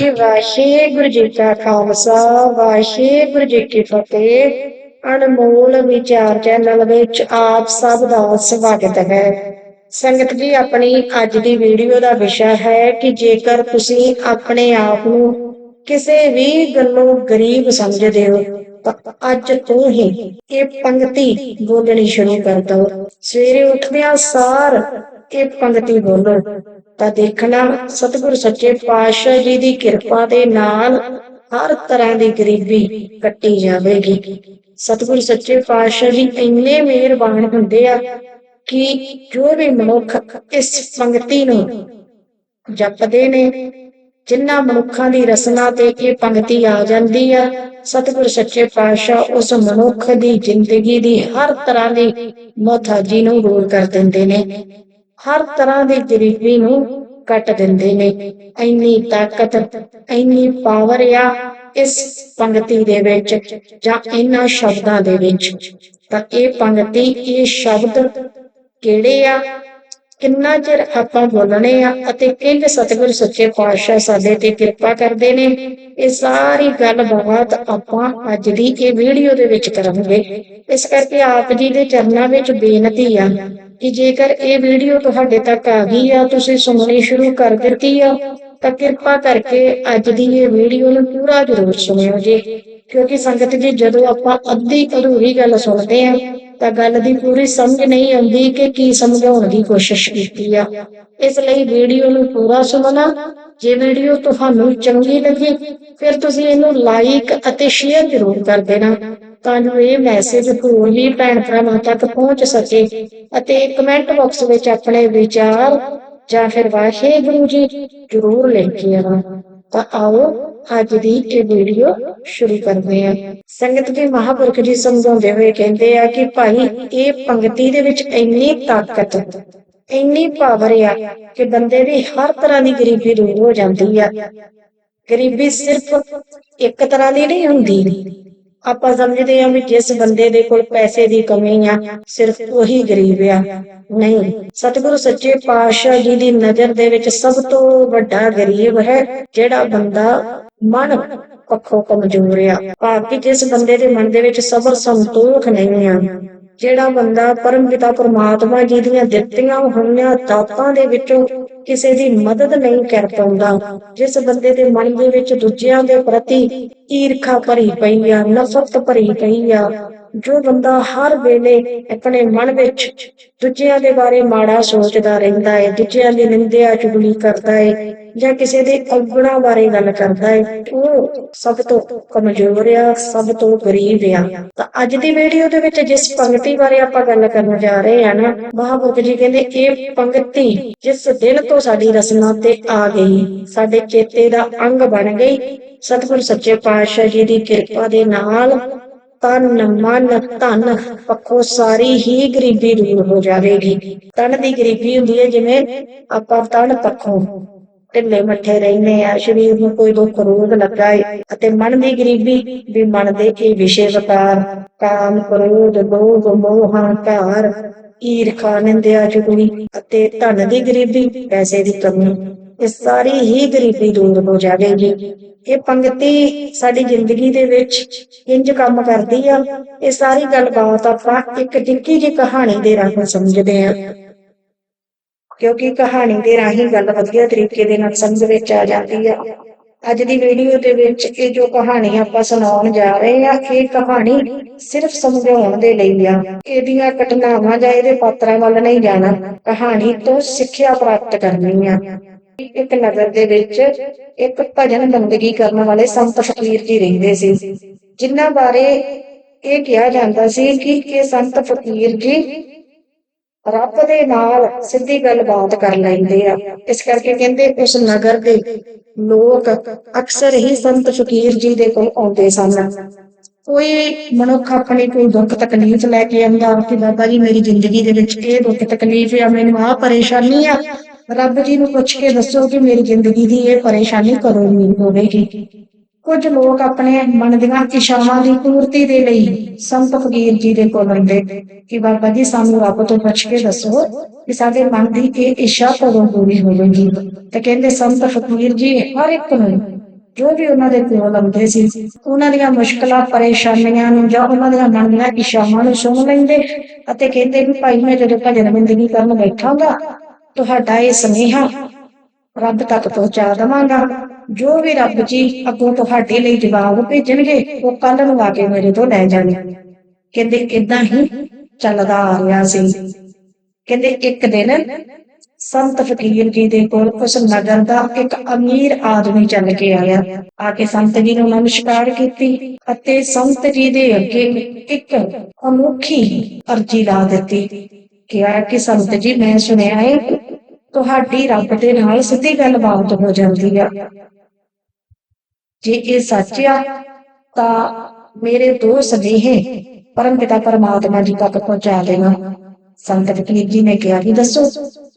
ਜੀ ਵਾਹਿਗੁਰੂ ਜੀ ਕਾ ਖਾਲਸਾ ਵਾਹਿਗੁਰੂ ਜੀ ਕੀ ਫਤਿਹ। ਅਨਮੋਲ ਵਿਚਾਰ ਚੈਨਲ ਵਿੱਚ ਆਪ ਸਭ ਦਾ ਸਵਾਗਤ ਹੈ। ਸੰਗਤ ਜੀ, ਆਪਣੀ ਅੱਜ ਦੀ ਵੀਡੀਓ ਦਾ ਵਿਸ਼ਾ ਹੈ ਕਿ ਜੇਕਰ ਤੁਸੀਂ ਆਪਣੇ ਆਪ ਨੂੰ ਕਿਸੇ ਵੀ ਗੱਲੋਂ ਗਰੀਬ ਸਮਝਦੇ ਹੋ, ਤਾਂ ਅੱਜ ਤੋਂ ਹੀ ਇਹ ਪੰਕਤੀ ਬੋਲਣੀ ਸ਼ੁਰੂ ਕਰ ਦਿਓ। ਸਵੇਰੇ ਉੱਠਦਿਆਂ ਸਾਰ ਇਹ ਪੰਕਤੀ ਬੋਲੋ। ਤਾਂ ਦੇਖਣਾ, ਸਤਿਗੁਰ ਸੱਚੇ ਪਾਤਸ਼ਾਹ ਜੀ ਦੀ ਕਿਰਪਾ ਦੇ ਨਾਲ ਹਰ ਤਰ੍ਹਾਂ ਦੀ ਗਰੀਬੀ ਕੱਟੀ ਜਾਵੇਗੀ। ਸਤਿਗੁਰ ਸੱਚੇ ਪਾਤਸ਼ਾਹ ਜੀ ਇੰਨੇ ਮਿਹਰਬਾਨ ਹੁੰਦੇ ਆ ਕਿ ਜੋ ਵੀ ਮਨੁੱਖ ਇਸ ਪੰਕਤੀ ਨੂੰ ਜਪਦੇ ਨੇ ਜਿਨ੍ਹਾਂ ਮਨੁੱਖਾਂ ਦੀ ਰਸਨਾ ਤੇ ਇਹ ਪੰਕਤੀ ਆ ਜਾਂਦੀ ਆ, ਸਤਿਗੁਰ ਸੱਚੇ ਪਾਤਸ਼ਾਹ ਉਸ ਮਨੁੱਖ ਦੀ ਜ਼ਿੰਦਗੀ ਦੀ ਹਰ ਤਰ੍ਹਾਂ ਦੀ ਮੁਹਤਾਜੀ ਨੂੰ ਦੂਰ ਕਰ ਦਿੰਦੇ ਨੇ। ਹਰ ਤਰ੍ਹਾਂ ਦੀ ਗਰੀਬੀ ਨੂੰ ਕੱਟ ਦਿੰਦੇ ਨੇ। ਇੰਨੀ ਤਾਕਤ, ਇੰਨੀ ਪਾਵਰ ਆ ਇਸ ਪੰਕਤੀ ਦੇ ਵਿੱਚ ਜਾਂ ਇਹਨਾਂ ਸ਼ਬਦਾਂ ਦੇ ਵਿੱਚ। ਤਾਂ ਇਹ ਪੰਕਤੀ ਇਹ ਸ਼ਬਦ ਕਿਹੜੇ ਆ? ਕਿੰਨਾ ਚਿਰ ਆਪਾਂ ਬੋਲਣੇ ਆ ਅਤੇ ਕਿੰਜ ਸਤਿਗੁਰ ਸੱਚੇ ਪਾਤਸ਼ਾਹ ਸਾਡੇ ਤੇ ਕਿਰਪਾ ਕਰਦੇ ਨੇ? ਇਹ ਸਾਰੀ ਗੱਲ ਬਾਤ ਆਪਾਂ ਅੱਜ ਦੀ ਇਹ ਵੀਡੀਓ ਦੇ ਵਿੱਚ ਕਰਾਂਗੇ। ਇਸ ਕਰਕੇ ਆਪ ਜੀ ਦੇ ਚਰਨਾਂ ਵਿੱਚ ਬੇਨਤੀ ਆ ਕਿ ਜੇਕਰ ਇਹ ਵੀਡੀਓ ਤੁਹਾਡੇ ਤੱਕ ਆ ਗਈ ਆ, ਤੁਸੀਂ ਸੁਣਨੀ ਸ਼ੁਰੂ ਕਰ ਦਿੱਤੀ ਆ, ਤਾਂ ਕਿਰਪਾ ਕਰਕੇ ਅੱਜ ਦੀ ਇਹ ਵੀਡੀਓ ਨੂੰ ਪੂਰਾ ਜ਼ਰੂਰ ਸੁਣਿਓ ਜੀ। ਕਿਉਂਕਿ ਸੰਗਤ ਜੀ, ਜਦੋਂ ਆਪਾਂ ਅੱਧੀ ਅਧੂਰੀ ਗੱਲ ਸੁਣਦੇ ਆ, ਤਾਂ ਗੱਲ ਦੀ ਪੂਰੀ ਸਮਝ ਨਹੀਂ ਆਉਂਦੀ ਕਿ ਕੀ ਸਮਝਾਉਣ ਦੀ ਕੋਸ਼ਿਸ਼ ਕੀਤੀ ਆ। ਇਸ ਲਈ ਵੀਡੀਓ ਨੂੰ ਪੂਰਾ ਸੁਣਨਾ, ਜੇ ਵੀਡੀਓ ਤੁਹਾਨੂੰ ਚੰਗੀ ਲੱਗੀ, ਫਿਰ ਤੁਸੀਂ ਇਹਨੂੰ ਲਾਈਕ ਅਤੇ ਸ਼ੇਅਰ ਜ਼ਰੂਰ ਕਰ ਦੇਣਾ। ਤਾਂ ਜੋ ਇਹ ਮੈਸੇਜ ਹੋਰ ਵੀ ਭੈਣ ਭਰਾਵਾਂ ਤੱਕ ਪਹੁੰਚ ਸਕੇ ਅਤੇ ਕਮੈਂਟ ਬਾਕਸ ਵਿੱਚ ਆਪਣੇ ਵਿਚਾਰ ਜਾਂ ਫਿਰ ਵਾਹਿਗੁਰੂ ਜੀ ਜ਼ਰੂਰ ਲਿਖ ਤਾਂ ਆਓ ਅੱਜ ਦੀ ਇਹ ਵੀਡੀਓ ਸ਼ੁਰੂ ਕਰਦੇ ਹਾਂ। ਸੰਗਤ ਦੇ ਮਹਾਪੁਰਖ ਜੀ ਸਮਝਾਉਂਦੇ ਹੋਏ ਕਹਿੰਦੇ ਆ ਕਿ ਭਾਈ, ਇਹ ਪੰਗਤੀ ਦੇ ਵਿੱਚ ਇੰਨੀ ਤਾਕਤ, ਇੰਨੀ ਪਾਵਰ ਆ ਕਿ ਬੰਦੇ ਦੀ ਹਰ ਤਰ੍ਹਾਂ ਦੀ ਗਰੀਬੀ ਦੂਰ ਹੋ ਜਾਂਦੀ ਆ। ਗਰੀਬੀ ਸਿਰਫ ਇੱਕ ਤਰ੍ਹਾਂ ਦੀ ਨਹੀਂ ਹੁੰਦੀ। ਆਪਾਂ ਸਮਝਦੇ ਹਾਂ ਵੀ ਜਿਸ ਬੰਦੇ ਦੇ ਕੋਲ ਪੈਸੇ ਦੀ ਕਮੀ ਆ, ਸਿਰਫ ਉਹੀ ਗਰੀਬ ਆ। ਨਹੀਂ, ਸਤਿਗੁਰੂ ਸੱਚੇ ਪਾਤਸ਼ਾਹ ਜੀ ਦੀ ਨਜ਼ਰ ਦੇ ਵਿੱਚ ਸਭ ਤੋਂ ਵੱਡਾ ਗਰੀਬ ਹੈ, ਜਿਹੜਾ ਬੰਦਾ ਮਨ ਪੱਖੋਂ ਕਮਜ਼ੋਰ ਆ। ਭਾਵ ਜਿਸ ਬੰਦੇ ਦੇ ਮਨ ਦੇ ਵਿੱਚ ਸਬਰ ਸੰਤੋਖ ਨਹੀਂ ਆ ਜਿਹੜਾ ਬੰਦਾ ਪਰਮ ਪਿਤਾ ਪਰਮਾਤਮਾ ਜੀ ਦੀਆਂ ਦਿੱਤੀਆਂ ਹੋਈਆਂ ਦਾਤਾਂ ਦੇ ਵਿੱਚੋਂ ਕਿਸੇ ਦੀ ਮਦਦ ਨਹੀਂ ਕਰ ਪਾਉਂਦਾ, ਜਿਸ ਬੰਦੇ ਦੇ ਮਨ ਦੇ ਵਿੱਚ ਦੂਜਿਆਂ ਦੇ ਪ੍ਰਤੀ ਈਰਖਾ ਭਰੀ ਪਈ ਆ, ਨਫ਼ਰਤ ਭਰੀ ਪਈ ਆ ਜੋ ਬੰਦਾ ਹਰ ਵੇਲੇ ਆਪਣੇ ਮਨ ਵਿੱਚ ਦੂਜਿਆਂ ਦੇ ਬਾਰੇ ਮਾੜਾ ਸੋਚਦਾ ਰਹਿੰਦਾ ਹੈ, ਦੂਜਿਆਂ ਦੀ ਨਿੰਦਿਆ ਚੁਗਲੀ ਕਰਦਾ ਹੈ ਜਾਂ ਕਿਸੇ ਦੇ ਔਗਣਾ ਬਾਰੇ ਗੱਲ ਕਰਦਾ ਹੈ, ਉਹ ਸਭ ਤੋਂ ਕਮਜ਼ੋਰ ਆ, ਸਭ ਤੋਂ ਗਰੀਬ ਆ। ਤਾਂ ਅੱਜ ਦੀ ਵੀਡੀਓ ਦੇ ਵਿੱਚ ਜਿਸ ਪੰਕਤੀ ਬਾਰੇ ਆਪਾਂ ਗੱਲ ਕਰਨ ਜਾ ਰਹੇ ਹਾਂ ਨਾ, ਮਹਾਪੁਰਖ ਜੀ ਕਹਿੰਦੇ, ਇਹ ਪੰਕਤੀ ਜਿਸ ਦਿਨ ਤੋਂ ਸਾਡੀ ਰਸਨਾ ਤੇ ਆ ਗਈ, ਸਾਡੇ ਚੇਤੇ ਦਾ ਅੰਗ ਬਣ ਗਈ। ਸਤਿਗੁਰ ਸੱਚੇ ਪਾਤਸ਼ਾਹ ਜੀ ਦੀ ਕਿਰਪਾ ਦੇ ਨਾਲ ਤਨ, ਮਨ, ਧਨ ਪੱਖੋਂ ਸਾਰੀ ਹੀ ਗਰੀਬੀ ਦੂਰ ਹੋ ਜਾਵੇਗੀ। ਤਨ ਦੀ ਗਰੀਬੀ ਹੁੰਦੀ ਹੈ ਜਿਵੇਂ ਆਪਾਂ ਤਨ ਪੱਖੋਂ ਢਿੱਲੇ ਮੱਠੇ ਰਹਿੰਦੇ ਆ ਸਰੀਰ ਨੂੰ ਕੋਈ ਦੁੱਖ ਰੋਗ ਲੱਗਾ ਏ ਅਤੇ ਮਨ ਦੀ ਗਰੀਬੀ ਵੀ ਮਨ ਦੇ ਇਹ ਵਿਸ਼ੇ ਵਕਾਰ, ਕਾਮ, ਕ੍ਰੋਧ, ਲੋਭ, ਮੋਹ, ਹੰਕਾਰ, ਈਰਖਾ, ਨਿੰਦਿਆ ਚੁਗਲੀ ਅਤੇ ਧਨ ਦੀ ਗਰੀਬੀ ਪੈਸੇ ਦੀ ਕਮੀ। ਇਹ ਸਾਰੀ ਹੀ ਗਰੀਬੀ ਦੂਰ ਹੋ ਜਾਵੇਗੀ। ਇਹ ਪੰਗਤੀ ਸਾਡੀ ਜ਼ਿੰਦਗੀ ਦੇ ਵਿੱਚ ਇੰਜ ਕੰਮ ਕਰਦੀ ਆ। ਇਹ ਸਾਰੀ ਗੱਲਬਾਤ ਆਪਾਂ ਇੱਕ ਨਿੱਕੀ ਜਿਹੀ ਕਹਾਣੀ ਦੇ ਰਾਹੀਂ ਸਮਝਦੇ ਆ। ਕਿਉਂਕਿ ਕਹਾਣੀ ਦੇ ਰਾਹੀਂ ਗੱਲ ਵਧੀਆ ਤਰੀਕੇ ਦੇ ਨਾਲ ਸਮਝ ਵਿੱਚ ਆ ਜਾਂਦੀ ਆ। ਅੱਜ ਦੀ ਵੀਡੀਓ ਦੇ ਵਿੱਚ ਇਹ ਜੋ ਕਹਾਣੀ ਆਪਾਂ ਸੁਣਾਉਣ ਜਾ ਰਹੇ ਆ, ਇਹ ਕਹਾਣੀ ਸਿਰਫ ਸਮਝਾਉਣ ਦੇ ਲਈ ਆ। ਇਹਦੀਆਂ ਘਟਨਾਵਾਂ ਜਾਂ ਇਹਦੇ ਪਾਤਰਾਂ ਵੱਲ ਨਹੀਂ ਜਾਣਾ। ਕਹਾਣੀ ਤੋਂ ਸਿੱਖਿਆ ਪ੍ਰਾਪਤ ਕਰਨੀ ਆ। ਇੱਕ ਨਗਰ ਦੇ ਵਿੱਚ ਇੱਕ ਭਜਨ ਬੰਦਗੀ ਕਰਨ ਵਾਲੇ ਸੰਤ ਫਕੀਰ ਜੀ ਰਹਿੰਦੇ ਸੀ, ਜਿਨ੍ਹਾਂ ਬਾਰੇ ਇਹ ਕਿਹਾ ਜਾਂਦਾ ਸੀ ਕਿ ਇਹ ਸੰਤ ਫਕੀਰ ਜੀ ਰੱਬ ਦੇ ਨਾਲ ਸਿੱਧੀ ਗੱਲਬਾਤ ਕਰ ਲੈਂਦੇ ਆ। ਇਸ ਕਰਕੇ ਕਹਿੰਦੇ ਉਸ ਨਗਰ ਦੇ ਲੋਕ ਅਕਸਰ ਹੀ ਸੰਤ ਫਕੀਰ ਜੀ ਦੇ ਕੋਲ ਆਉਂਦੇ ਸਨ। ਕੋਈ ਮਨੁੱਖ ਆਪਣੀ ਕੋਈ ਦੁੱਖ ਤਕਲੀਫ ਲੈ ਕੇ ਆਉਂਦਾ ਕਿ ਬਾਬਾ ਜੀ ਮੇਰੀ ਜ਼ਿੰਦਗੀ ਦੇ ਵਿੱਚ ਇਹ ਦੁੱਖ ਤਕਲੀਫ ਆ, ਮੈਨੂੰ ਆਹ ਪਰੇਸ਼ਾਨੀ ਆ ਰੱਬ ਜੀ ਨੂੰ ਪੁੱਛ ਕੇ ਦੱਸੋ ਕਿ ਮੇਰੀ ਜ਼ਿੰਦਗੀ ਦੀ ਇਹ ਪਰੇਸ਼ਾਨੀ ਕਦੋਂ ਦੂਰ ਹੋਵੇਗੀ? ਕੁਝ ਲੋਕ ਆਪਣੇ ਮਨ ਦੀਆਂ ਇਸ਼ਾਵਾਂ ਦੀ ਪੂਰਤੀ ਦੇ ਲਈ ਸੰਤ ਫਕੀਰ ਜੀ ਦੇ ਕੋਲ ਆਉਂਦੇ ਕਿ ਬਾਬਾ ਜੀ ਸਾਨੂੰ ਰੱਬ ਤੋਂ ਪੁੱਛ ਕੇ ਦੱਸੋ ਕਿ ਸਾਡੇ ਮਨ ਦੀ ਇਹ ਇੱਛਾ ਕਦੋਂ ਪੂਰੀ ਹੋਵੇਗੀ? ਤੇ ਕਹਿੰਦੇ ਸੰਤ ਫਕੀਰ ਜੀ, ਹਰ ਇੱਕ ਨੂੰ ਜੋ ਵੀ ਉਹਨਾਂ ਦੇ ਕੋਲ ਆਉਂਦੇ ਸੀ, ਉਹਨਾਂ ਦੀਆਂ ਮੁਸ਼ਕਲਾਂ, ਪਰੇਸ਼ਾਨੀਆਂ ਨੂੰ ਜਾਂ ਉਹਨਾਂ ਦੀਆਂ ਮਨ ਦੀਆਂ ਇਸ਼ਾਵਾਂ ਨੂੰ ਸੁਣ ਲੈਂਦੇ ਅਤੇ ਕਹਿੰਦੇ ਵੀ ਭਾਈ ਮੈਂ ਜਦੋਂ ਭਜਨ ਬੰਦਗੀ ਕਰਨ ਬੈਠਾਂਗਾ ਤੁਹਾਡਾ ਇਹ ਸੁਨੇਹਾ ਰੱਬ ਤੱਕ ਪਹੁੰਚਾ ਦਵਾਂਗਾ। ਜੋ ਵੀ ਰੱਬ ਜੀ ਅੱਗੋਂ ਤੁਹਾਡੇ ਲਈ ਜਵਾਬ ਭੇਜਣਗੇ, ਉਹ ਕੱਲ ਨੂੰ ਆ ਕੇ ਮੇਰੇ ਤੋਂ ਲੈ ਜਾਣੇ। ਕਹਿੰਦੇ ਇਦਾਂ ਹੀ ਚੱਲਦਾ ਆ ਰਿਹਾ ਸੀ। ਕਹਿੰਦੇ ਇੱਕ ਦਿਨ ਸੰਤ ਫਕੀਰ ਜੀ ਦੇ ਕੋਲ ਉਸ ਨਗਰ ਦਾ ਇੱਕ ਅਮੀਰ ਆਦਮੀ ਚੱਲ ਕੇ ਆਇਆ। ਆ ਕੇ ਸੰਤ ਜੀ ਨੂੰ ਨਮਸਕਾਰ ਕੀਤੀ ਅਤੇ ਸੰਤ ਜੀ ਦੇ ਅੱਗੇ ਇੱਕ ਅਨੋਖੀ ਅਰਜੀ ਲਾ ਦਿੱਤੀ। ਕਿਹਾ ਕਿ ਸੰਤ ਜੀ, ਮੈਂ ਸੁਣਿਆ ਹੈ ਤੁਹਾਡੀ ਰੱਬ ਦੇ ਨਾਲ ਸਿੱਧੀ ਗੱਲਬਾਤ ਹੋ ਜਾਂਦੀ ਆ। ਜੇ ਇਹ ਸੱਚ ਆ, ਤਾਂ ਮੇਰੇ ਦੋ ਸੁਨੇਹੇ ਪਰਮ ਪਿਤਾ ਪਰਮਾਤਮਾ ਜੀ ਤੱਕ ਪਹੁੰਚਾ ਦੇਣਾ। ਸੰਤ ਫਕੀਰ ਜੀ ਨੇ ਕਿਹਾ ਕਿ ਦੱਸੋ,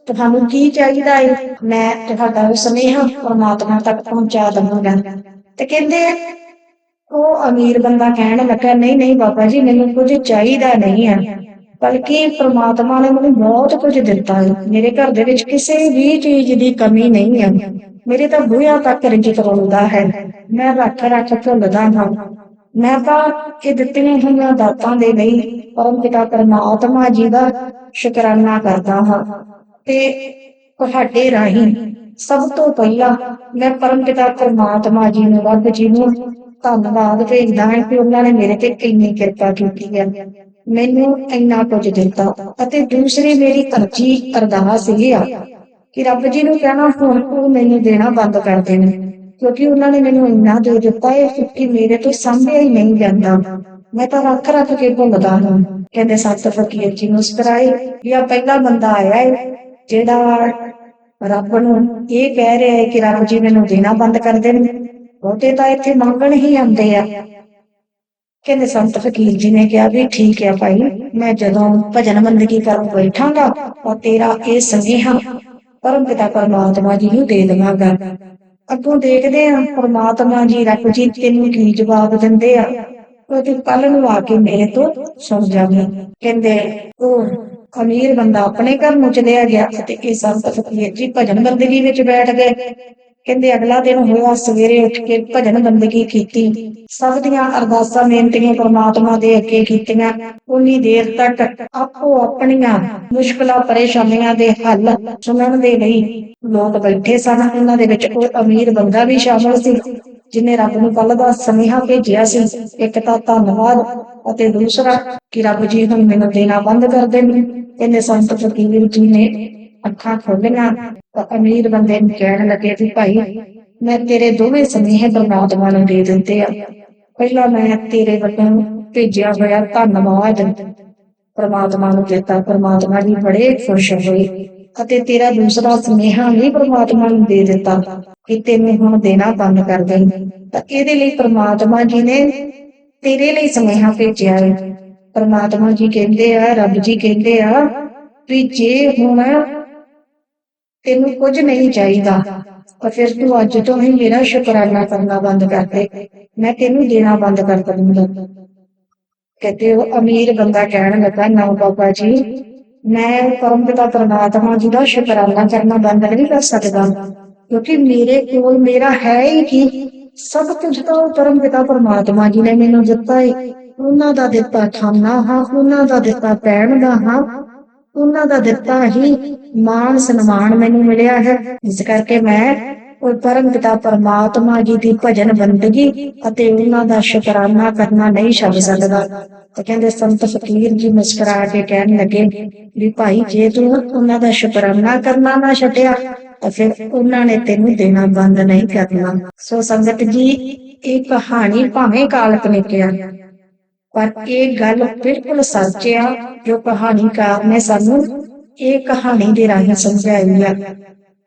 ਤੁਹਾਨੂੰ ਕੀ ਚਾਹੀਦਾ ਹੈ ਮੈਂ ਤੁਹਾਡਾ ਸੁਨੇਹਾ ਪਰਮਾਤਮਾ ਤੱਕ ਪਹੁੰਚਾ ਦਵਾਂਗਾ। ਤੇ ਕਹਿੰਦੇ ਉਹ ਅਮੀਰ ਬੰਦਾ ਕਹਿਣ ਲੱਗਾ, ਨਹੀਂ ਨਹੀਂ ਬਾਬਾ ਜੀ, ਮੈਨੂੰ ਕੁਝ ਚਾਹੀਦਾ ਨਹੀਂ ਹੈ ਬਲਕਿ ਪ੍ਰਮਾਤਮਾ ਨੇ ਮੈਨੂੰ ਬਹੁਤ ਕੁਝ ਦਿੱਤਾ ਹੈ। ਮੇਰੇ ਘਰ ਦੇ ਵਿੱਚ ਕਿਸੇ ਵੀ ਚੀਜ਼ ਦੀ ਕਮੀ ਨਹੀਂ ਹੈ। ਮੇਰੇ ਤਾਂ ਬੁਝਿਆ ਤੱਕ ਰਿਜਕ ਰੋਂਦਾ ਹੈ। ਮੈਂ ਰੱਖ ਰੱਖ ਭੁੱਲਦਾ ਹਾਂ। ਮੈਂ ਤਾਂ ਇਹ ਦਿੱਤੀਆਂ ਹੋਈਆਂ ਦਾਤਾਂ ਦੇ ਲਈ ਪਰਮ ਪਿਤਾ ਪਰਮਾਤਮਾ ਜੀ ਦਾ ਸ਼ੁਕਰਾਨਾ ਕਰਦਾ ਹਾਂ। ਤੇ ਤੁਹਾਡੇ ਰਾਹੀਂ ਸਭ ਤੋਂ ਪਹਿਲਾਂ ਮੈਂ ਪਰਮ ਪਿਤਾ ਪਰਮਾਤਮਾ ਜੀ ਨੂੰ, ਰੱਬ ਜੀ ਨੂੰ ਧੰਨਵਾਦ ਭੇਜਦਾ ਹਾਂ ਕਿ ਉਹਨਾਂ ਨੇ ਮੇਰੇ ਤੇ ਕਿੰਨੀ ਕਿਰਪਾ ਕੀਤੀ ਹੈ। ਮੈਨੂੰ ਇੰਨਾ ਕੁਝ ਦਿੱਤਾ ਅਤੇ ਦੂਸਰੀ ਮੇਰੀ ਅਰਜੀ ਅਰਦਾਸ ਇਹ ਆ ਕਿ ਰੱਬ ਜੀ ਨੂੰ ਕਹਿਣਾ ਹੁਣ ਉਹ ਮੈਨੂੰ ਦੇਣਾ ਬੰਦ ਕਰ ਦੇਣ, ਕਿਉਂਕਿ ਉਹਨਾਂ ਨੇ ਮੈਨੂੰ ਇੰਨਾ ਦੇ ਦਿੱਤਾ ਹੈ ਕਿ ਮੇਰੇ ਤੋਂ ਸਾਂਭਿਆ ਹੀ ਨਹੀਂ ਜਾਂਦਾ। ਮੈਂ ਤਾਂ ਰੱਖ ਰੱਖ ਕੇ ਭੁੱਲਦਾ ਹਾਂ। ਕਹਿੰਦੇ ਸੱਤ ਫਕੀਰ ਜੀ ਮੁਸਕਰਾਏ ਇਹ ਆ ਪਹਿਲਾ ਬੰਦਾ ਆਇਆ ਹੈ ਜਿਹੜਾ ਰੱਬ ਨੂੰ ਇਹ ਕਹਿ ਰਿਹਾ ਹੈ ਕਿ ਰੱਬ ਜੀ ਮੈਨੂੰ ਦੇਣਾ ਬੰਦ ਕਰ ਦੇਣ। ਬਹੁਤੇ ਤਾਂ ਇੱਥੇ ਮੰਗਣ ਹੀ ਆਉਂਦੇ ਆ। ਕਹਿੰਦੇ ਸੰਤ ਫਕੀਰ ਜੀ ਨੇ ਕਿਹਾ ਵੀ ਠੀਕ ਹੈ ਭਾਈ, ਮੈਂ ਜਦੋਂ ਭਜਨ ਬੰਦਗੀ ਕਰਨ ਬੈਠਾਂਗਾ ਤਾਂ ਤੇਰਾ ਇਹ ਸੰਗੀਹਾ ਪਰਮ ਪਿਤਾ ਪਰਮਾਤਮਾ ਜੀ ਨੂੰ ਦੇ ਦੇਵਾਂਗਾ। ਅੱਗੋਂ ਦੇਖਦੇ ਆ ਪਰਮਾਤਮਾ ਜੀ ਰੱਬ ਜੀ ਤੈਨੂੰ ਕੀ ਜਵਾਬ ਦਿੰਦੇ ਆ। ਉਹ ਤੂੰ ਕੱਲ ਨੂੰ ਆ ਕੇ ਮੇਰੇ ਤੋਂ ਸੁਣ ਜਾਵੀਂ। ਕਹਿੰਦੇ, ਉਹ ਅਮੀਰ ਬੰਦਾ ਆਪਣੇ ਘਰ ਨੂੰ ਚਲਿਆ ਗਿਆ ਤੇ ਇਹ ਸੰਤ ਫਕੀਰ ਜੀ ਭਜਨ ਬੰਦਗੀ ਵਿੱਚ ਬੈਠ ਗਏ। ਕਹਿੰਦੇ ਅਗਲਾ ਦਿਨ ਹੋਇਆ, ਸਵੇਰੇ ਉੱਠ ਕੇ ਭਜਨ ਬੰਦਗੀ ਕੀਤੀ। ਸਭ ਦੀਆਂ ਅਰਦਾਸਾਂ, ਬੇਨਤੀਆਂ ਪ੍ਰਮਾਤਮਾ ਦੇ ਅੱਗੇ ਕੀਤੀਆਂ। ਉਨੀ ਦੇਰ ਤੱਕ ਆਪੋ ਆਪਣੀਆਂ ਮੁਸ਼ਕਲਾਂ, ਪਰੇਸ਼ਾਨੀਆਂ ਦੇ ਹੱਲ ਸੁਣਨ ਦੇ ਲਈ ਲੋਕ ਬੈਠੇ ਸਨ। ਉਹਨਾਂ ਦੇ ਵਿੱਚ ਕੋਈ ਅਮੀਰ ਬੰਦਾ ਵੀ ਸ਼ਾਮਲ ਸੀ, ਜਿਨੇ ਰੱਬ ਨੂੰ ਕੱਲ ਦਾ ਸੁਨੇਹਾ ਭੇਜਿਆ ਸੀ। ਇੱਕ ਤਾਂ ਧੰਨਵਾਦ ਅਤੇ ਦੂਸਰਾ ਕਿ ਰੱਬ ਜੀ ਹੁਣ ਮੈਨੂੰ ਦੇਣਾ ਬੰਦ ਕਰ ਦੇਣ। ਇਹਨੇ ਸੰਤ ਫਕੀਰ ਜੀ ਨੇ ਅੱਖਾਂ ਖੋਲੀਆਂ ਤਾਂ ਅਮੀਰ ਬੰਦੇ ਨੂੰ ਕਹਿਣ ਲੱਗੇ ਵੀ ਭਾਈ, ਮੈਂ ਤੇਰੇ ਦੋਵੇਂ ਸੁਨੇਹੇ ਪਰਮਾਤਮਾ ਨੂੰ ਦੇ ਦਿੰਦੇ ਆ। ਪਹਿਲਾ ਮੈਂ ਤੇਰੇ ਵੱਲੋਂ ਭੇਜਿਆ ਹੋਇਆ ਧੰਨਵਾਦ ਪਰਮਾਤਮਾ ਨੂੰ ਦਿੱਤਾ। ਪਰਮਾਤਮਾ ਜੀ ਬੜੇ ਖੁਸ਼ ਹੋਏ ਅਤੇ ਤੇਰਾ ਦੂਸਰਾ ਸੁਨੇਹਾ ਵੀ ਪਰਮਾਤਮਾ ਨੂੰ ਦੇ ਦਿੱਤਾ ਕਿ ਤੈਨੂੰ ਹੁਣ ਦੇਣਾ ਬੰਦ ਕਰ ਦੇ ਤਾਂ ਇਹਦੇ ਲਈ ਪਰਮਾਤਮਾ ਜੀ ਨੇ ਤੇਰੇ ਲਈ ਸੁਨੇਹਾ ਭੇਜਿਆ ਹੈ। ਪਰਮਾਤਮਾ ਜੀ ਕਹਿੰਦੇ ਆ, ਰੱਬ ਜੀ ਕਹਿੰਦੇ ਆ ਵੀ ਜੇ ਹੁਣ ਤੈਨੂੰ ਕੁਝ ਨਹੀਂ ਚਾਹੀਦਾ। ਤਾਂ ਫਿਰ ਤੂੰ ਅੱਜ ਤੋਂ ਹੀ ਮੇਰਾ ਸ਼ੁਕਰਾਨਾ ਕਰਨਾ ਬੰਦ ਕਰ ਦੇ। ਮੈਂ ਤੈਨੂੰ ਦੇਣਾ ਬੰਦ ਕਰ ਦੂੰਗਾ ਕਹਿੰਦੇ ਉਹ ਅਮੀਰ ਬੰਦਾ ਕਹਿਣ ਲੱਗਾ, ਨਾ ਬਾਬਾ ਜੀ, ਮੈਂ ਪਰਮ ਪਰਮਾਤਮਾ ਜੀ ਦਾ ਸ਼ੁਕਰਾਨਾ ਕਰਨਾ ਬੰਦ ਨਹੀਂ ਕਰ ਸਕਦਾ। ਕਿਉਂਕਿ ਮੇਰੇ ਕੋਲ ਮੇਰਾ ਹੈ ਹੀ ਕੀ? ਸਭ ਕੁਝ ਤਾਂ ਉਹ ਪਰਮ ਪਿਤਾ ਪਰਮਾਤਮਾ ਜੀ ਨੇ ਮੈਨੂੰ ਦਿੱਤਾ ਹੈ ਉਹਨਾਂ ਦਾ ਦਿੱਤਾ ਖਾਣਾ ਹਾਂ, ਉਹਨਾਂ ਦਾ ਦਿੱਤਾ ਪੈਣ ਦਾ ਹਾਂ। ਉਹਨਾਂ ਦਾ ਦਿੱਤਾ ਹੀ ਮਾਣ ਸਨਮਾਨ ਮੈਨੂੰ ਮਿਲਿਆ ਹੈ। ਇਸ ਕਰਕੇ ਮੈਂ ਉਹ ਪਰਮ ਪਿਤਾ ਪਰਮਾਤਮਾ ਜੀ ਦੀ ਭਜਨ ਬੰਦਗੀ ਅਤੇ ਉਹਨਾਂ ਦਾ ਸ਼ੁਕਰਾਨਾ ਕਰਨਾ ਨਹੀਂ ਛੱਡ ਸਕਦਾ। ਤੇ ਕਹਿੰਦੇ ਸੰਤ ਫਕੀਰ ਜੀ ਮੁਸਕਰਾ ਕੇ ਕਹਿਣ ਲੱਗੇ ਵੀ ਭਾਈ, ਜੇ ਤੂੰ ਉਹਨਾਂ ਦਾ ਸ਼ੁਕਰਾਨਾ ਕਰਨਾ ਨਾ ਛੱਡਿਆ, ਤਾਂ ਫਿਰ ਉਹਨਾਂ ਨੇ ਤੈਨੂੰ ਦੇਣਾ ਬੰਦ ਨਹੀਂ ਕਰਨਾ। ਸੋ ਸੰਗਤ ਜੀ, ਇਹ ਕਹਾਣੀ ਭਾਵੇਂ ਕਾਲਪਨਿਕ ਆ ਪਰ ਇਹ ਗੱਲ ਬਿਲਕੁਲ ਸੱਚ ਆ, ਜੋ ਕਹਾਣੀਕਾਰ ਨੇ ਸਾਨੂੰ ਇਹ ਕਹਾਣੀ ਦੇ ਰਾਹੀਂ ਸਮਝਾਈ ਆ।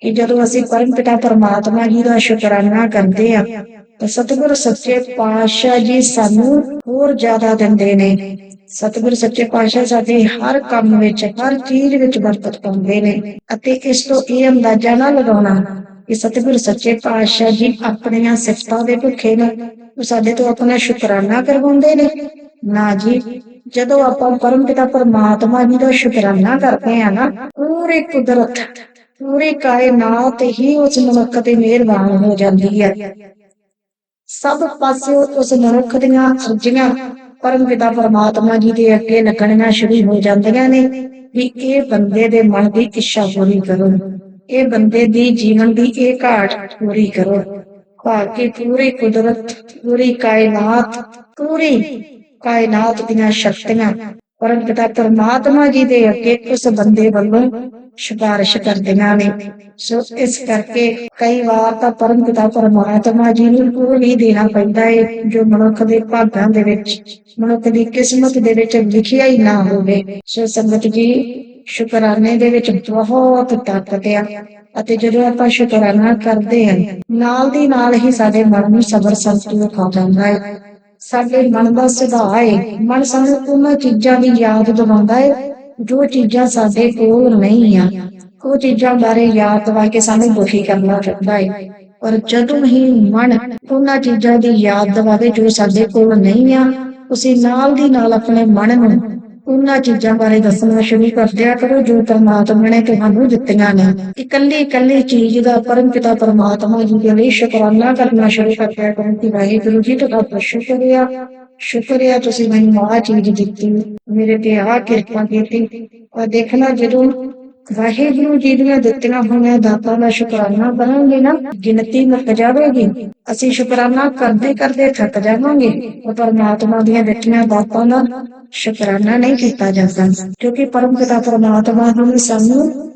ਕਿ ਜਦੋਂ ਅਸੀਂ ਪਰਮ ਪਰਮਾਤਮਾ ਜੀ ਦਾ ਸ਼ੁਕਰਾਨਾ ਕਰਦੇ ਆ, ਤਾਂ ਸਤਿਗੁਰ ਸੱਚੇ ਪਾਤਸ਼ਾਹ ਜੀ ਸਾਨੂੰ ਹੋਰ ਜ਼ਿਆਦਾ ਦਿੰਦੇ ਨੇ। ਸਤਿਗੁਰ ਸੱਚੇ ਪਾਤਸ਼ਾਹ ਸਾਡੇ ਹਰ ਕੰਮ ਵਿੱਚ, ਹਰ ਚੀਜ਼ ਵਿੱਚ ਬਰਕਤ ਪਾਉਂਦੇ ਨੇ ਅਤੇ ਇਸ ਤੋਂ ਇਹ ਅੰਦਾਜ਼ਾ ਨਾ ਲਗਾਉਣਾ ਕਿ ਸਤਿਗੁਰ ਸੱਚੇ ਪਾਤਸ਼ਾਹ ਜੀ ਆਪਣੀਆਂ ਸਿਫਤਾਂ ਦੇ ਭੁੱਖੇ ਨੇ, ਉਹ ਸਾਡੇ ਤੋਂ ਆਪਣਾ ਸ਼ੁਕਰਾਨਾ ਕਰਵਾਉਂਦੇ ਨੇ। ਨਾ ਜੀ, ਜਦੋਂ ਆਪਾਂ ਪਰਮ ਪਿਤਾ ਪਰਮਾਤਮਾ ਜੀ ਦਾ ਸ਼ੁਕਰਾਨਾ ਕਰਦੇ ਆ ਨਾ, ਪੂਰੇ ਕੁਦਰਤ, ਪੂਰੀ ਕਾਇਨਾਤ ਹੀ ਉਸ ਮਨੁੱਖ ਤੇ ਮਿਹਰਬਾਨ ਹੋ ਜਾਂਦੀ ਹੈ। ਸਭ ਪਾਸਿਓਂ ਉਸ ਮਨੁੱਖ ਦੀਆਂ ਅਰਜ਼ੀਆਂ ਪਰਮਪਿਤਾ ਪਰਮਾਤਮਾ ਜੀ ਦੇ ਅੱਗੇ ਲੱਗਣੀਆਂ ਸ਼ੁਰੂ ਹੋ ਜਾਂਦੀਆਂ ਨੇ ਵੀ ਇਹ ਬੰਦੇ ਦੇ ਮਨ ਦੀ ਇੱਛਾ ਪੂਰੀ ਕਰੋ, ਇਹ ਬੰਦੇ ਦੀ ਜੀਵਨ ਦੀ ਇਹ ਘਾਟ ਪੂਰੀ ਕਰੋ। ਭਾਵੇਂ ਪੂਰੀ ਕੁਦਰਤ, ਪੂਰੀ ਕਾਇਨਾਤ, ਪੂਰੀ ਕਾਇਨਾਤ ਦੀਆਂ ਸ਼ਕਤੀਆਂ। ਪਰਮਪਿਤਾ ਪਰਮਾਤਮਾ ਜੀ ਦੇ ਅੱਗੇ ਉਸ ਬੰਦੇ ਵੱਲੋਂ ਸਿਫਾਰਿਸ਼ ਕਰਦੀਆਂ ਨੇ। ਸੋ ਇਸ ਕਰਕੇ ਕਈ ਵਾਰ ਤਾਂ ਪਰਮਪਿਤਾ ਪਰਮਾਤਮਾ ਜੀ ਨੂੰ ਉਹ ਵੀ ਦੇਣਾ ਪੈਂਦਾ ਹੈ ਜੋ ਮਨੁੱਖ ਦੇ ਭਾਗਾਂ ਦੇ ਵਿੱਚ, ਮਨੁੱਖ ਦੀ ਕਿਸਮਤ ਦੇ ਵਿੱਚ ਲਿਖਿਆ ਹੀ ਨਾ ਹੋਵੇ। ਸੋ ਸੰਗਤ ਜੀ, ਸ਼ੁਕਰਾਨੇ ਦੇ ਵਿੱਚ ਬਹੁਤ ਤਾਕਤ ਆ। ਅਤੇ ਜਦੋਂ ਆਪਾਂ ਸ਼ੁਕਰਾਨਾ ਕਰਦੇ ਹਾਂ, ਨਾਲ ਦੀ ਨਾਲ ਹੀ ਸਾਡੇ ਮਨ ਨੂੰ ਸਬਰ ਸੰਤੋਖ ਆ ਜਾਂਦਾ ਹੈ ਸਾਡੇ ਮਨ ਦਾ ਸੁਭਾਅ ਹੈ ਮਨ ਸਾਨੂੰ ਉਹਨਾਂ ਚੀਜ਼ਾਂ ਦੀ ਯਾਦ ਦਿਵਾਉਂਦਾ ਹੈ ਜੋ ਚੀਜ਼ਾਂ ਸਾਡੇ ਕੋਲ ਨਹੀਂ ਆ। ਉਹ ਚੀਜ਼ਾਂ ਬਾਰੇ ਯਾਦ ਦਿਵਾ ਕੇ ਸਾਨੂੰ ਦੁਖੀ ਕਰਨਾ ਚਾਹੁੰਦਾ ਹੈ ਪਰ ਜਦੋਂ ਹੀ ਮਨ ਉਹਨਾਂ ਚੀਜ਼ਾਂ ਦੀ ਯਾਦ ਦਿਵਾਵੇ ਜੋ ਸਾਡੇ ਕੋਲ ਨਹੀਂ ਆ ਤੁਸੀਂ ਨਾਲ ਦੀ ਨਾਲ ਆਪਣੇ ਮਨ ਨੂੰ ਉਹਨਾਂ ਚੀਜ਼ਾਂ ਬਾਰੇ ਦੱਸਣਾ ਸ਼ੁਰੂ ਕਰ ਦਿਆ ਕਰੋ, ਜੋ ਪਰਮਾਤਮਾ ਨੇ ਤੁਹਾਨੂੰ ਦਿੱਤੀਆਂ ਨੇ। ਇਕੱਲੀ ਇਕੱਲੀ ਚੀਜ਼ ਦਾ ਪਰਮਪਿਤਾ ਪਰਮਾਤਮਾ ਜੀ ਦੇ ਲਈ ਸ਼ੁਕਰਾਨਾ ਕਰਨਾ ਸ਼ੁਰੂ ਕਰ ਦਿਆ ਕਰੋ ਕਿ ਵਾਹਿਗੁਰੂ ਜੀ ਤੁਹਾਡਾ ਸ਼ੁਕਰੀਆ। ਸ਼ੁਕਰੀਆ ਤੁਸੀਂ ਮੈਨੂੰ ਆਹ ਚੀਜ਼ ਦਿੱਤੀ। ਮੇਰੇ ਤੇ ਆਹ ਕਿਰਪਾ ਕੀਤੀ। ਔਰ ਦੇਖਣਾ ਜਦੋਂ ਵਾਹਿਗੁਰੂ ਜੀ ਦੀਆਂ ਦਿੱਤੀਆਂ ਹੋਈਆਂ ਦਾਤਾਂ ਦਾ ਸ਼ੁਕਰਾਨਾ ਕਰਾਂਗੇ ਨਾ। ਗਿਣਤੀ ਮੁੱਕ ਜਾਵੇਗੀ। ਅਸੀਂ ਸ਼ੁਕਰਾਨਾ ਕਰਦੇ ਕਰਦੇ ਥੱਕ ਜਾਵਾਂਗੇ। ਉਹ ਪਰਮਾਤਮਾ ਦੀਆਂ ਦਿੱਤੀਆਂ ਦਾਤਾਂ ਦਾ ਸ਼ੁਕਰਾਨਾ ਨਹੀਂ ਕੀਤਾ ਜਾਂਦਾ। ਕਿਉਂਕਿ ਪਰਮਪਿਤਾ ਪਰਮਾਤਮਾ ਨੂੰ ਸਾਨੂੰ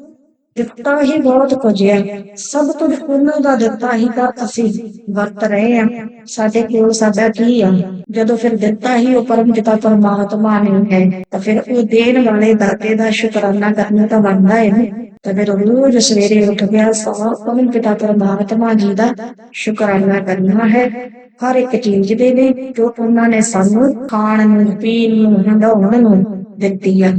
ਦਿੱਤਾ ਹੀ ਬਹੁਤ ਕੁਝ ਹੈ ਸਭ ਕੁਝ ਉਹਨਾਂ ਦਾ ਦਿੱਤਾ ਹੀ ਤਾਂ ਅਸੀਂ ਵਰਤ ਰਹੇ ਹਾਂ। ਸਾਡੇ ਕੋਲ ਸਾਡਾ ਕੀ ਆ? ਜਦੋਂ ਫਿਰ ਦਿੱਤਾ ਹੀ ਉਹ ਪਰਮਪਿਤਾ ਪਰਮਾਤਮਾ ਨੇ ਹੈ, ਤਾਂ ਫਿਰ ਉਹ ਦੇਣ ਵਾਲੇ ਦਾਤੇ ਦਾ ਸ਼ੁਕਰਾਨਾ ਕਰਨਾ ਤਾਂ ਬਣਦਾ ਹੈ ਨਾ। ਤਾਂ ਫਿਰ ਰੋਜ਼ ਸਵੇਰੇ ਉੱਠ ਗਿਆ ਸਾਰਾ ਪਰਮਪਿਤਾ ਪਰਮਾਤਮਾ ਜੀ ਦਾ ਸ਼ੁਕਰਾਨਾ ਕਰਨਾ ਹੈ। ਹਰ ਇੱਕ ਚੀਜ਼ ਦੇ ਲਈ ਜੋ ਉਹਨਾਂ ਨੇ ਸਾਨੂੰ ਖਾਣ ਨੂੰ, ਪੀਣ ਨੂੰ ਹੰਡਾਉਣ ਨੂੰ ਦਿੱਤੀ ਆ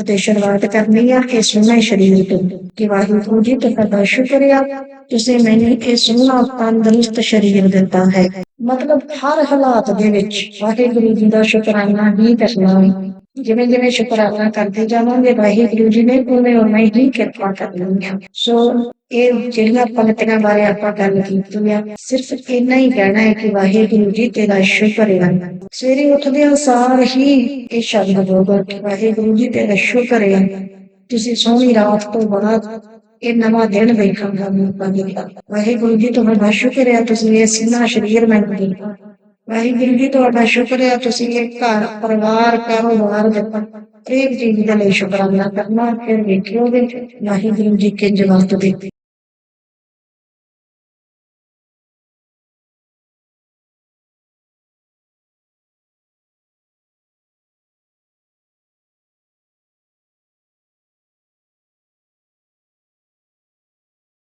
ਅਤੇ ਸ਼ੁਰੂਆਤ ਕਰਨੀ ਆ ਇਸ ਸੋਹਣੇ ਸਰੀਰ ਤੋਂ। ਕਿ ਵਾਹਿਗੁਰੂ ਜੀ, ਤੁਹਾਡਾ ਸ਼ੁਕਰੀਆ। ਤੁਸੀਂ ਮੈਨੂੰ ਇਹ ਸੋਹਣਾ ਤੰਦਰੁਸਤ ਸਰੀਰ ਦਿੱਤਾ ਹੈ। ਮਤਲਬ ਹਰ ਹਾਲਾਤ ਦੇ ਵਿੱਚ ਵਾਹਿਗੁਰੂ ਜੀ ਦਾ ਸ਼ੁਕਰਾਨਾ ਹੀ ਕਰਨਾ ਹੈ। ਜਿਵੇਂ ਜਿਵੇਂ ਸ਼ੁਕਰਾਨਾ ਕਰਦੇ ਜਾਵਾਂਗੇ, ਵਾਹਿਗੁਰੂ ਜੀ ਨੇ ਉਵੇਂ ਉਵੇਂ ਹੀ ਕਿਰਪਾ ਕਰਨੀ ਹੈ ਸੋ ਇਹ ਜਿਹੜੀਆਂ ਪੰਕਤੀਆਂ ਬਾਰੇ ਆਪਾਂ ਗੱਲ ਕੀਤੀ ਆ, ਸਿਰਫ ਇੰਨਾ ਹੀ ਕਹਿਣਾ ਹੈ ਕਿ ਵਾਹਿਗੁਰੂ ਜੀ ਤੇਰਾ ਸ਼ੁਕਰ ਹੈ। ਸਵੇਰੇ ਉੱਠਦੇ ਸਾਰ ਹੀ ਇਹ ਸ਼ਬਦ ਬੋਲੋ ਕਿ ਵਾਹਿਗੁਰੂ ਜੀ ਤੇਰਾ ਸ਼ੁਕਰ ਹੈ। ਤੁਸੀਂ ਸੋਹਣੀ ਰਾਤ ਤੋਂ ਬਾਅਦ ਇਹ ਨਵਾਂ ਦਿਨ ਵੇਖਣ ਦਾ ਮੌਕਾ ਦਿੱਤਾ ਵਾਹਿਗੁਰੂ ਜੀ ਤੁਹਾਡਾ ਸ਼ੁਕਰ ਹੈ, ਤੁਸੀਂ ਇਹ ਸਿਨਾ ਸਰੀਰ ਮੈਨੂੰ ਦਿੱਤਾ। ਵਾਹਿਗੁਰੂ ਜੀ ਤੁਹਾਡਾ ਸ਼ੁਕਰ ਹੈ, ਤੁਸੀਂ ਇਹ ਘਰ ਪਰਿਵਾਰ ਕਾਰੋਬਾਰ ਦਿੱਤਾ। ਹਰੇਕ ਚੀਜ਼ ਦਾ ਲਈ ਸ਼ੁਕਰਾਨਾ ਕਰਨਾ, ਫਿਰ ਵੇਖਿਓਗੇ ਵਾਹਿਗੁਰੂ ਜੀ ਕਿੰਜ ਵਰਤਦੇ।